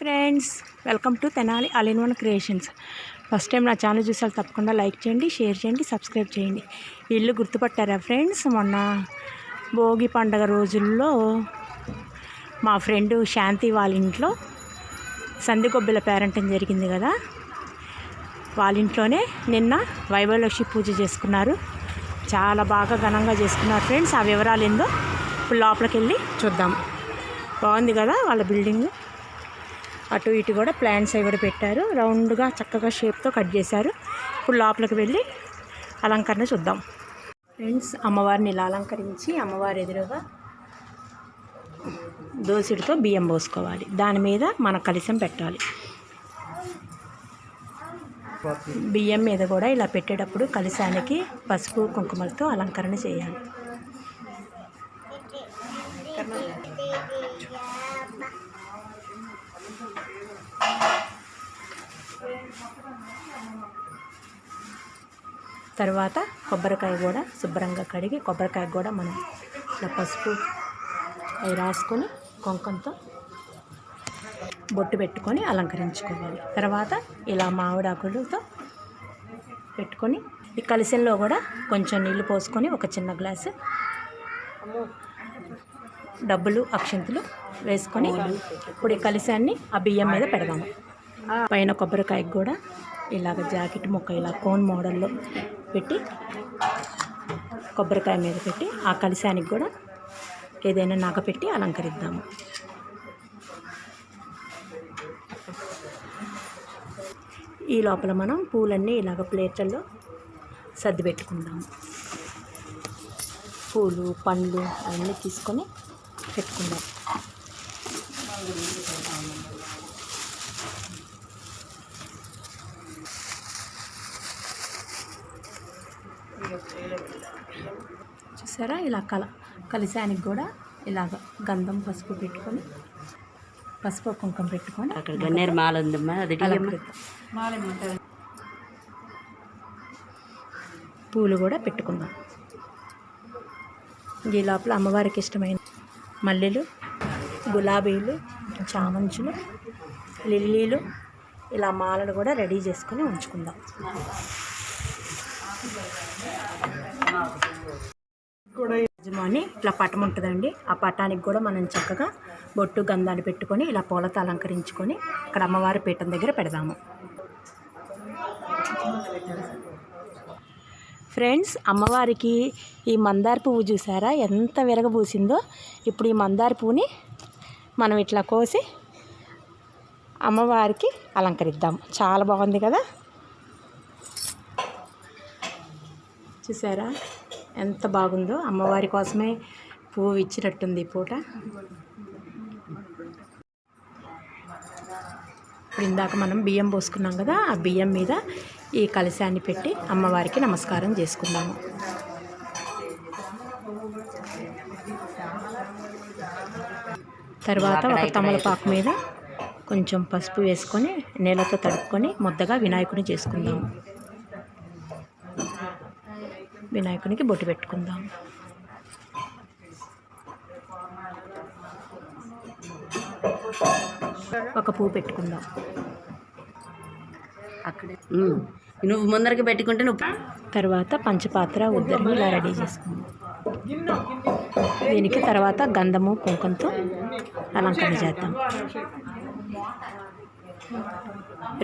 Friends welcome to Tenali all in one creations. First time నా channel చూసారు తప్పకుండా like చేయండి షేర్ చేయండి సబ్స్క్రైబ్ చేయండి. ఇల్లు గుర్తుపట్టారా ఫ్రెండ్స్? మొన్న భోగి పండగ రోజుల్లో మా ఫ్రెండ్ శాంతి వాళ్ళ ఇంట్లో సందిగొబ్బెల పేరంటం జరిగింది కదా? వాళ్ళ ఇంట్లోనే నిన్న వైభవలక్ష్మి పూజ చేసుకున్నారు. చాలా బాగా ఘనంగా చేసుకున్నారు ఫ్రెండ్స్. ఆ వివరాలు ఏందో ఇప్పుడు లోపలికి వెళ్ళి చూద్దాం. బాగుంది కదా వాళ్ళ బిల్డింగ్? అటు ఇటు కూడా ప్లాంట్స్ అవి కూడా పెట్టారు. రౌండ్గా చక్కగా షేప్తో కట్ చేశారు. ఇప్పుడు లోపలికి వెళ్ళి అలంకరణ చూద్దాం. ఫ్రెండ్స్ అమ్మవారిని ఇలా అలంకరించి అమ్మవారి ఎదురుగా దోసిడితో బియ్యం పోసుకోవాలి. దాని మీద మన కలిసం పెట్టాలి. బియ్యం మీద కూడా ఇలా పెట్టేటప్పుడు కలిసానికి పసుపు కుంకుమలతో అలంకరణ చేయాలి. తర్వాత కొబ్బరికాయ కూడా శుభ్రంగా కడిగి కొబ్బరికాయ కూడా మనం ఇట్లా పసుపు అవి రాసుకొని కొంకంతో బొట్టు పెట్టుకొని అలంకరించుకోవాలి. తర్వాత ఇలా మామిడాకులతో పెట్టుకొని ఈ కలిసెల్లో కూడా కొంచెం నీళ్ళు పోసుకొని ఒక చిన్న గ్లాసు డబ్బులు అక్షింతలు వేసుకొని ఇప్పుడు ఈ కలిసాన్ని ఆ బియ్యం మీద పెడదాము. పైన కొబ్బరికాయకి కూడా ఇలాగ జాకెట్ ముక్క ఇలా కోన్ మోడల్లో పెట్టి కొబ్బరికాయ మీద పెట్టి ఆ కలిశానికి కూడా ఏదైనా నగ పెట్టి అలంకరిద్దాము. ఈ లోపల మనం పూలన్నీ ఇలాగ ప్లేట్లలో సర్ది పెట్టుకుందాము. పూలు పండ్లు అవన్నీ తీసుకొని పెట్టుకుందాం. చూసారా? ఇలా కల కలిశానికి కూడా ఇలాగ గంధం పసుపు పెట్టుకొని పసుపు కుంకుమ పెట్టుకొని అక్కడ గన్నేరు మాల ఉందమ్మా అది పూలు కూడా పెట్టుకుందాం. ఈ లోపల అమ్మవారికి ఇష్టమైన మల్లెలు గులాబీలు చామంచులు లిల్లీలు ఇలా మాలలు కూడా రెడీ చేసుకొని ఉంచుకుందాం. యజమాని ఇట్లా పటం ఉంటుందండి. ఆ పటానికి కూడా మనం చక్కగా బొట్టు గంధాలు పెట్టుకొని ఇలా పూలతో అలంకరించుకొని ఇక్కడ అమ్మవారి పీఠం దగ్గర పెడదాము. ఫ్రెండ్స్ అమ్మవారికి ఈ మందార పువ్వు చూసారా? ఎంత విరగబూసిందో. ఇప్పుడు ఈ మందార పువ్వుని మనం ఇట్లా కోసి అమ్మవారికి అలంకరిద్దాం. చాలా బాగుంది కదా? చూసారా? ఎంత బాగుందో అమ్మవారి కోసమే పువ్వు ఇచ్చినట్టుంది పూట. ఇప్పుడు ఇందాక మనం బియ్యం పోసుకున్నాం కదా ఆ బియ్యం మీద ఈ కలశాన్ని పెట్టి అమ్మవారికి నమస్కారం చేసుకుందాము. తర్వాత ఒక తమలపాకు మీద కొంచెం పసుపు వేసుకొని నీళ్ళతో తడుపుకొని ముద్దగా వినాయకుని చేసుకుందాము. వినాయకునికి బొట్టు పెట్టుకుందాం. ఒక పువ్వు పెట్టుకుందాం. అక్కడే. నువ్వు ముందరకి పెట్టుకుంటే నువ్వు తర్వాత పంచపాత్ర ఉద్దరిని ఇలా రెడీ చేసుకుందాం. దీనికి తర్వాత గంధము కుంకంతో అలంకరణ చేద్దాం.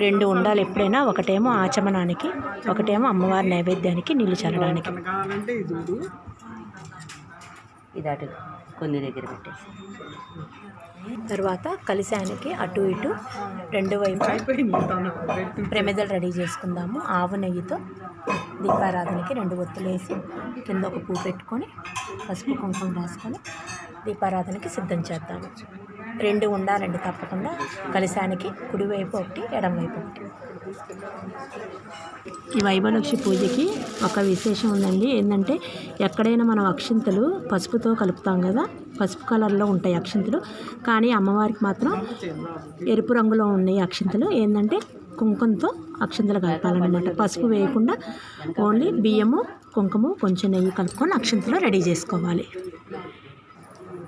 రెండు ఉండాలి ఎప్పుడైనా ఒకటేమో ఆచమనానికి ఒకటేమో అమ్మవారి నైవేద్యానికి నీళ్ళు చల్లడానికి. ఇది అటు కొన్ని దగ్గర పెట్టేసి. తర్వాత కలిశానికి అటు ఇటు రెండు వైపు ప్రమిదలు రెడీ చేసుకుందాము. ఆవు నెయ్యితో దీపారాధనకి రెండు ఒత్తులు వేసి కింద ఒక పువ్వు పెట్టుకొని పసుపు కుంకుమ రాసుకొని దీపారాధనకి సిద్ధం చేద్దాము. రెండు ఉండాలండి తప్పకుండా. కలిశానికి కుడివైపు ఒకటి ఎడమవైపు ఒకటి. ఈ వైభలక్ష్మి పూజకి ఒక విశేషం ఉందండి. ఏంటంటే ఎక్కడైనా మనం అక్షింతలు పసుపుతో కలుపుతాం కదా పసుపు కలర్లో ఉంటాయి అక్షింతలు. కానీ అమ్మవారికి మాత్రం ఎరుపు రంగులో ఉన్నాయి అక్షింతలు. ఏంటంటే కుంకుమతో అక్షింతలు కలపాలన్నమాట. పసుపు వేయకుండా ఓన్లీ బియ్యము కుంకుమ కొంచెం నెయ్యి కలుపుకొని అక్షింతలు రెడీ చేసుకోవాలి.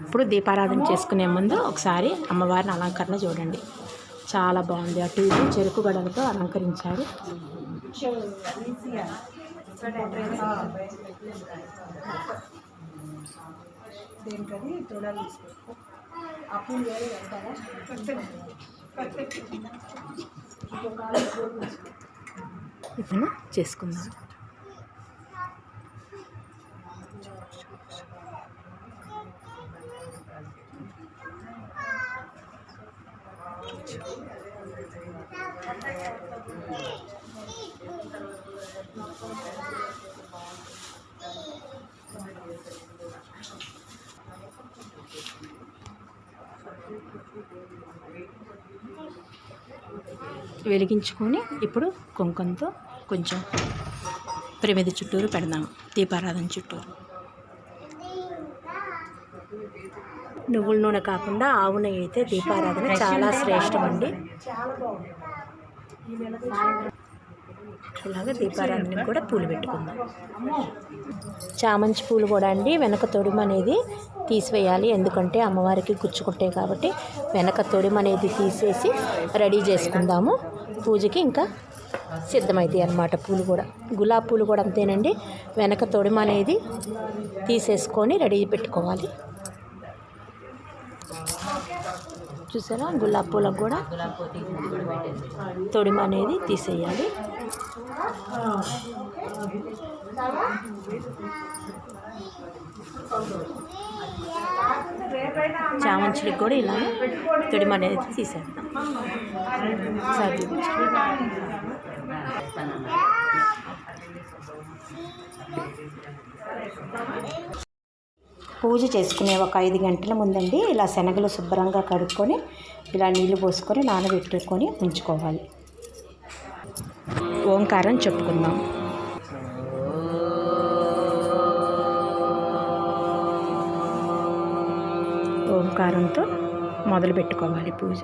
ఇప్పుడు దీపారాధన చేసుకునే ముందు ఒకసారి అమ్మవారిని అలంకరణ చూడండి. చాలా బాగుంది. అటు ఇటు చెరుకు గడలతో అలంకరించారు. ఇప్పుడు చేసుకుందాం. వెలిగించుకొని ఇప్పుడు కుంకంతో కొంచెం ప్రమిది చుట్టూరు పెడదాం. దీపారాధన చుట్టూరు. నువ్వుల నూనె కాకుండా ఆవు నెయ్యి అయితే దీపారాధన చాలా శ్రేష్టం అండి ఇలాగ దీపారాధనకి కూడా పూలు పెట్టుకుందాం. చామంతి పూలు కూడా అండి వెనక తొడిమ అనేది తీసివేయాలి. ఎందుకంటే అమ్మవారికి గుచ్చుకుంటాయి కాబట్టి వెనక తొడిమ అనేది తీసేసి రెడీ చేసుకుందాము. పూజకి ఇంకా సిద్ధమవుతాయి అన్నమాట పూలు కూడా. గులాబీ పూలు కూడా అంతేనండి. వెనక తొడిమ అనేది తీసేసుకొని రెడీ పెట్టుకోవాలి. చూసారా? గులాబ్ పూలకు కూడా తొడిమ అనేది తీసేయాలి. చామంచులకు కూడా ఇలా తొడిమ అనేది తీసేద్దాం సరే పూజ చేసుకునే ఒక ఐదు గంటల ముందండి ఇలా శనగలు శుభ్రంగా కడుక్కొని ఇలా నీళ్ళు పోసుకొని నానబెట్టుకొని ఉంచుకోవాలి. ఓంకారం చెప్పుకుందాం. ఓంకారంతో మొదలు పెట్టుకోవాలి పూజ.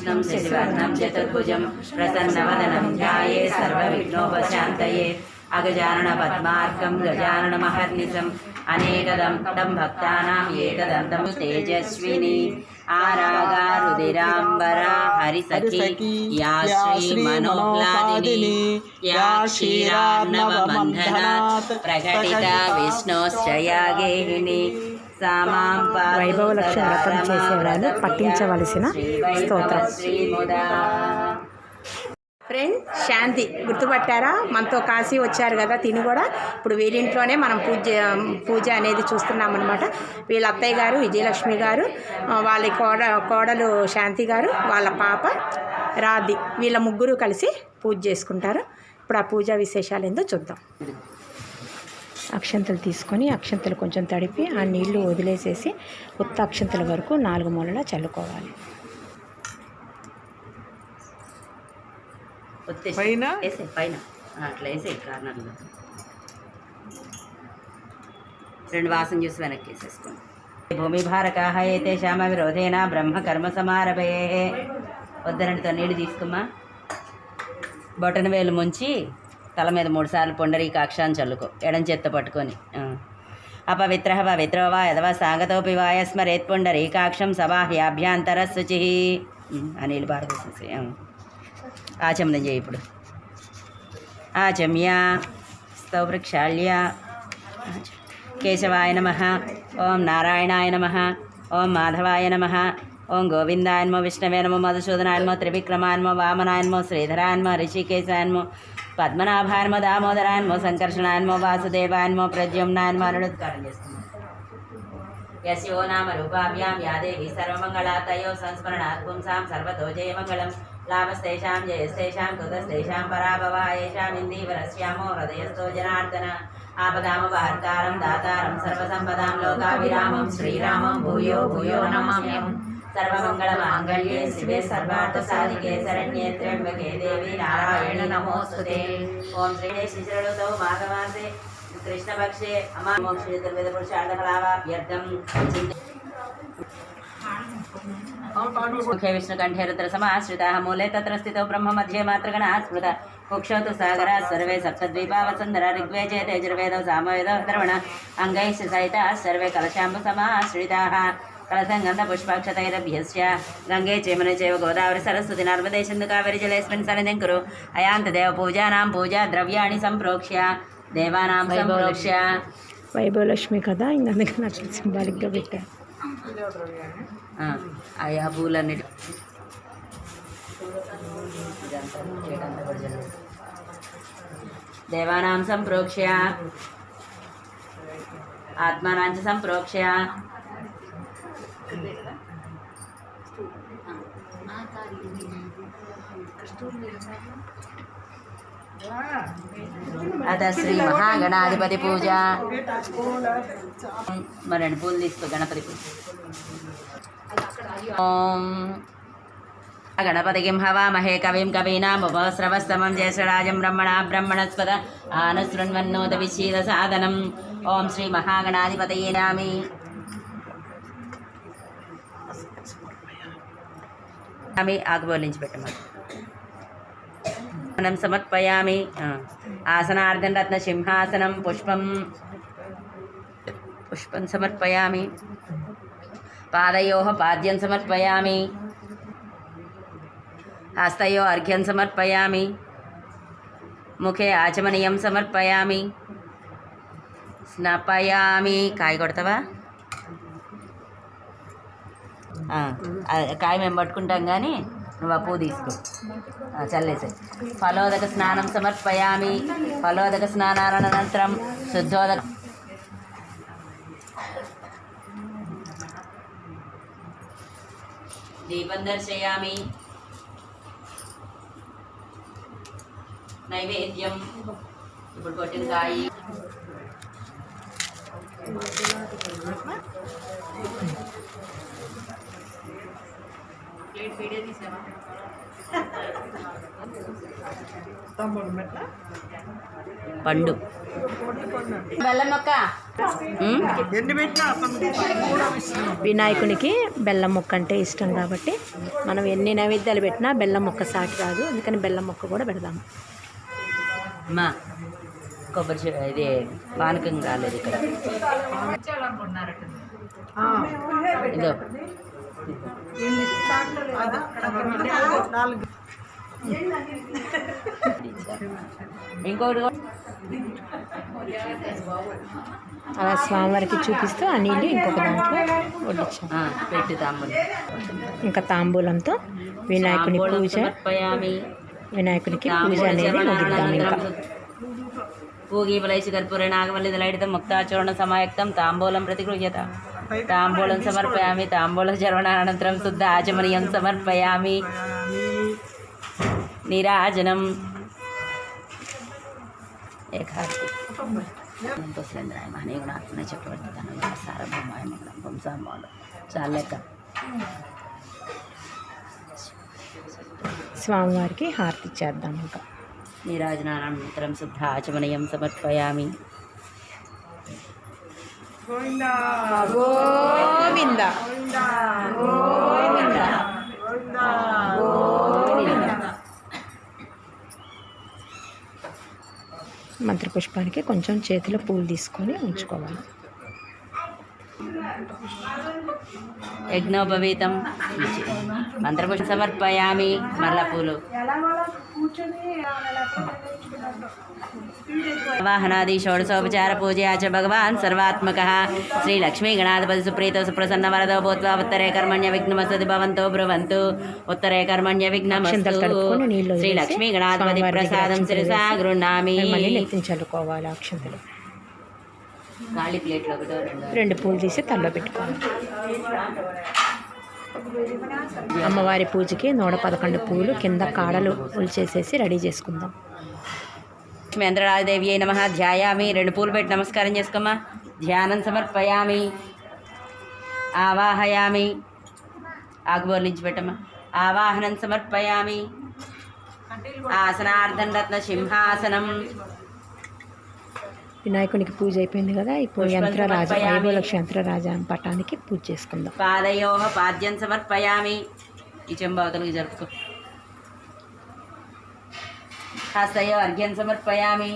వరదరం విష్ణుం శశివర్ణం చతుర్భుజం ప్రసన్నవదనం ధ్యాయే సర్వవిఘ్నోపశాంతయే అగజానన పద్మార్కం గజానన మహర్నిశం అనేకదం తం భక్తానాం ఏకదంతం తేజస్విని ఆరాగా రుదిరాంబరా హరిసఖి యా శ్రీ మనోహ్లాదిని యా క్షీరార్ణవబంధనాత్ వైభవ లక్ష్మి వ్రతం చేసేవాళ్ళు. రమాపద పఠించవలసిన స్తోత్రం. ఫ్రెండ్ శాంతి. గుర్తుపట్టారా? మనతో కాశీ వచ్చారు కదా తిని కూడా. ఇప్పుడు వీరింట్లోనే మనం పూజ పూజ అనేది చూస్తున్నాం అనమాట వీళ్ళ అత్తయ్య గారు విజయలక్ష్మి గారు వాళ్ళ కోడ కోడలు శాంతి గారు వాళ్ళ పాప రాధి. వీళ్ళ ముగ్గురు కలిసి పూజ చేసుకుంటారు. ఇప్పుడు ఆ పూజా విశేషాలు ఏందో చూద్దాం. అక్షంతలు తీసుకొని అక్షంతలు కొంచెం తడిపి ఆ నీళ్ళు వదిలేసేసి ఉత్త అక్షంతల వరకు నాలుగు మూలలా చల్లుకోవాలి. పైన? అట్లా వేసే కార్నర్లో. రెండు వాసన చూసి వెనక్కి వేసేసుకోండి భూమి భారకాహ అయితే శ్యామ విరోధేన బ్రహ్మ కర్మ సమారభే వద్దనంటితో నీళ్ళు తీసుకుమ్మా. బొటన వేలు ముంచి తల మీద మూడుసార్లు పొండరీకాక్షాన్ని చల్లుకో. ఎడం చేత్తో పట్టుకొని. ఆ. అపవిత్ర పవిత్రో వా యదవా సాగతోపి వాయ స్మరేత్ పొండరీకాక్షం సబాహ్యాభ్యాంతర శుచి ఆ నీళ్ళు పారవేసేసి ఆచమనం చేయి ఇప్పుడు. ఆచమ్య స్తౌవృక్షాళ్య కేశవాయ నమ. ఓం నారాయణాయ నమ. ఓం మాధవాయ నమ. ఓం గోవిందాయన్మో విష్ణవేనమో మధుసూదనాయన్మో త్రివిక్రమాయన్మో వామనాయన్మో శ్రీధరాయన్మో రిషికేశాయన్మో పద్మనాభాన్మో దామోదరాన్మో సంకర్షణాన్మో వాసుదేవాన్మో ప్రద్యుమ్నాన్మో అనుడుత్కారం చేస్తున్నాం. యస్యో నామ రూపాభ్యాం యాదేవి సర్వమంగళాతయో సంస్మరణాత్ పుంసాం సర్వతో జయమంగళం లాభస్తేషాం జయస్తేషాం కృతస్తేషాం పరాభవాయేషాం ఇందీవరస్యామో హృదయస్థో జనార్దన. ఆపదామ వార్తారం దాతారం సర్వసంపదాం లోకాభిరామం శ్రీరామం భూయో భూయో నమామ్యం సర్వమంగళమాంగళ్యే శివే సర్వార్థసాధికే శరణ్యే త్ర్యంబకే దేవి నారాయణి నమోస్తుతే. ఓం శ్రీ శిశిరడుతో మాఘమాసే. కృష్ణపక్షే. అమా మోక్షితుర్వేద పురుషార్థఫలాభ్యర్థం ముఖే విష్ణుకంఠే రుద్ర సమాశ్రిత మూలే. తత్ర స్థితో బ్రహ్మ మధ్యే మాతృగణ స్మృత కుక్షౌతు సాగరా సర్వే సప్తద్వీపా వసుంధర ఋగ్వేదే యజుర్వేద సామవేద ద్రవణ అంగైశ్చ సహిత కలశం గంధ పుష్పాక్షతైరభ్యస్య గంగే చేమనే చేవ గోదావరి సరస్వతి నర్మదే సింధు కావేరి జలేస్మిన్ సన్నిధిం కురు అయాంత దేవ పూజానాం పూజా ద్రవ్యాణి సంప్రోక్ష్య దేవానాం సంప్రోక్ష్య. వైభవలక్ష్మి కదా? ఇంకా అందుకని అట్లా సింబాలిక్గా పెట్టారు ఆ, ఆయా పూలన్నిటి. దేవానాం సంప్రోక్ష్య ఆత్మానాంచ సంప్రోక్ష్య అత శ్రీ మహాగణాధిపతి పూజ. మరి రెండు పూలు తీసుకో గణపతి పూజ. ఓం. గణపతికిం హవామహే కవిం కవీనాముపస్రవస్తమం జ్యేష్ఠరాజం బ్రహ్మణా బ్రహ్మణస్పద ఆనశృణ్వన్నోద విశీల సాధనం. ఓం శ్రీ మహాగణాధిపతయే నామి. ఆమె ఆకుబోలించి పెట్టమని. మనం సమర్పయామి ఆసనార్థం రత్న సింహాసనం పుష్పం పుష్పం సమర్పయామి పాదయో పాద్యం సమర్పయామి హస్తయో అర్ఘ్యం సమర్పయామి ముఖే ఆచమనీయం సమర్పయామి స్నపయామి కాయ కొడతావా కాయ మేము పట్టుకుంటాం కానీ నువ్వు ఆ పువ్వు తీసుకో. చల్లేసాయి ఫలోదక స్నానం సమర్పయామి. ఫలోదక స్నానానంతరం శుద్ధోదక దీపం దర్శయామి. నైవేద్యం. ఇప్పుడు కొట్టిన కాయి. పండు. బెల్లం మొక్క ఉమ్? వినాయకునికి బెల్లం మొక్క అంటే ఇష్టం కాబట్టి మనం ఎన్ని నైవేద్యాలు పెట్టినా బెల్లం మొక్క సాటి రాదు అందుకని బెల్లం మొక్క కూడా పెడదాము అమ్మా కొబ్బరి ఇది పానకం కాలేదు ఇక్కడ. ఇదో. ఇంకోటి అలా స్వామివారికి చూపిస్తూ ఆ నీళ్ళు ఇంకొక దాంట్లో వడ్డించాం. పెట్టు తాంబూలం. ఇంకా తాంబూలంతో వినాయకుని పూజ. వినాయకునికి పూజ అనేది ముగిద్దాం ఇంకా. పూగీపలైసి కర్పూర నాగవల్లి దళైడితం ముక్తాచూర్ణ సమాయుక్తం తాంబూలం ప్రతిగృహ్యత. తాంబూలం సమర్పయామి తాంబూల చర్వణానంతరం శుద్ధ ఆచమనీయం సమర్పయామి నీరాజనం ఏకార్తి సురేంద్రాయ మహనీయ గుణాత్మనే చక్రవర్తి తన సారభౌమాయ మంగళం వంశామూలం చాలా లెక్క స్వామివారికి హారతి ఇచ్చేద్దాం ఇంకా నీరాజనానంతరం శుద్ధ ఆచమనీయం సమర్పయామి గోవింద. మంత్రపుష్పానికి కొంచెం చేతిలో పూలు తీసుకొని ఉంచుకోవాలి. యజ్ఞోపవీతం. మంత్రపుష్ప సమర్పయామి మల్ల పూలు వాహనాది షోడశోపచార పూజయా చ భగవాన్ సర్వాత్మక శ్రీ లక్ష్మీ గణాధిపతి సుప్రీతో సుప్రసన్న వరదో భూత్వా ఉత్తరే కర్మణ్య విఘ్నమస్తది భవంతో బ్రువంతు. ఉత్తరే కర్మణ్య విఘ్నమస్తు. అక్షంతలు కలుపుకొని నీళ్ళు శ్రీ వదిలేసి లక్ష్మీ గణాధిపతి ప్రసాదం శిరసా చల్లుకోవాలి అక్షంతలు. ప్లేట్లో రెండో. రెండు పూలు తీసి తల్లో పెట్టుకోవాలి. అమ్మవారి పూజకి నూట పదకొండు పూలు కింద కాడలు ఉల్చేసేసి రెడీ చేసుకుందాం. లక్ష్మీంద్రరాజదేవి నమ. ధ్యాయామి. రెండు పూలు పెట్టి నమస్కారం చేసుకోమ్మా. ధ్యానం సమర్పయామి. ఆవాహయామి. ఆకుబోర్ నుంచి పెట్టమ్మా. ఆవాహనం సమర్పయామి. ఆసనార్థం రత్న సింహాసనం. వినాయకునికి పూజ అయిపోయింది కదా ఇప్పుడు యంత్రరాజ. వైభవలక్ష్మి యంత్రరాజ పటానికి పూజ చేసుకుందాం. పాదయో పాద్యం సమర్పయామి. ఈ చెంబు అవతలకి జరుపుకో. హస్తయో అర్ఘ్యం సమర్పయామి.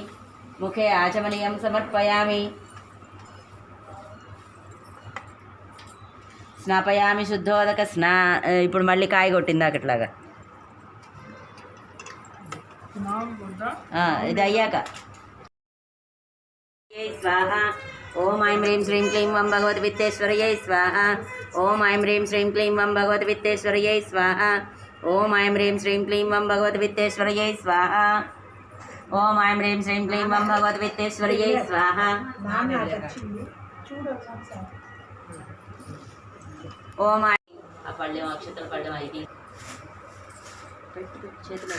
ముఖే ఆచమనీయం సమర్పయామి. స్నాపయామి శుద్ధోదక స్నా ఇప్పుడు మళ్ళీ కాయ కొట్టింది అక్కట్లాగా ఇది అయ్యాక. జై స్వాహ ఓం ఐం హ్రీం శ్రీం క్లీం వం భగవతి విత్తేశ్వరయై స్వాహ ఓం ఐం హ్రీం శ్రీం క్లీం వం భగవతి విత్తేశ్వరయై స్వాహ ఓం ఐం హ్రీం శ్రీం క్లీం వం భగవతి విత్తేశ్వరయై స్వాహ ఓం ఐం హ్రీం శ్రీం క్లీం వం భగవతి విత్తేశ్వరయై స్వాహ ఓం ఐ ఆ పళ్ళెం అక్షతల పళ్ళెం ఇది చేతులు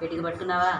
పెట్టికి పట్టుకున్నావా?